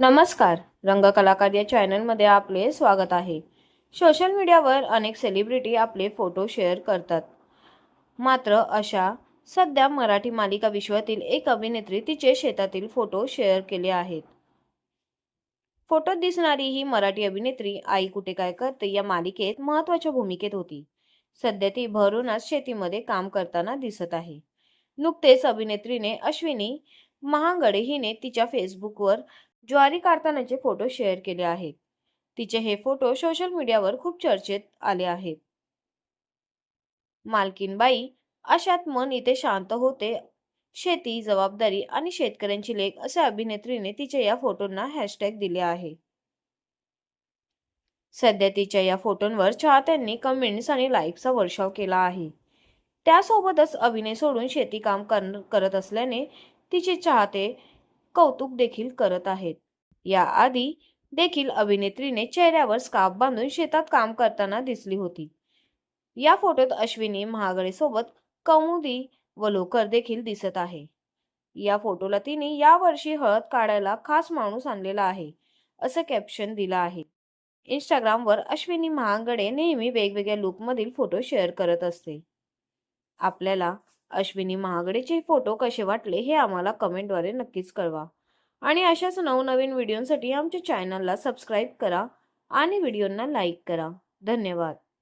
नमस्कार. रंगकलाकार या चॅनलमध्ये आपले स्वागत आहे. सोशल मीडियावर अनेक सेलिब्रिटी आपले फोटो शेअर करतात. मात्र अशा सध्या मराठी मालिका विश्वातील एक अभिनेत्री तिचे शेतातील फोटो शेअर केले आहेत. फोटोत दिसणारी ही मराठी अभिनेत्री आई कुठे काय करते या मालिकेत महत्त्वाच्या भूमिकेत होती. सध्या ती भरूनच शेतीमध्ये काम करताना दिसत आहे. नुकतेच अभिनेत्रीने अश्विनी महागडे हिने तिच्या फेसबुकवर ज्वारी काढतानाचे फोटो शेअर केले आहेत. तिचे हे फोटो सोशल मीडियावर खूप चर्चेत आले आहेत. मालकीनबाई अशात मन इथे शांत होते. शेती जबाबदारी आणि शेतकऱ्यांची लेख असे अभिनेत्रीने तिच्या या फोटोंना हॅशटॅग दिले आहे. सध्या तिच्या या फोटोंवर चाहत्यांनी कमेंट्स आणि लाईक्सचा वर्षाव केला आहे. त्यासोबतच अभिनय सोडून शेती काम कर- करत असल्याने तिचे चाहते कौतुक देखील करत आहेत. याआधी देखील अभिनेत्रीने चेहऱ्यावर स्कार्फ बांधून शेतात काम करताना दिसली होती. या फोटोत अश्विनी महागडे सोबत कौमुदी वलोकर देखील दिसत आहे. या फोटोला तिने यावर्षी हळद काढायला खास माणूस आणलेला आहे असं कॅप्शन दिलं आहे. इंस्टाग्रामवर अश्विनी महागडे नेहमी वेगवेगळ्या लुकमधील फोटो शेअर करत असते. आपल्याला अश्विनी महागडेचे फोटो कसे वाटले हे आम्हाला कमेंटद्वारे नक्कीच कळवा. आणि अशाच नवनवीन व्हिडिओसाठी आमच्या चॅनलला सबस्क्राईब करा आणि व्हिडिओंना लाईक करा. धन्यवाद.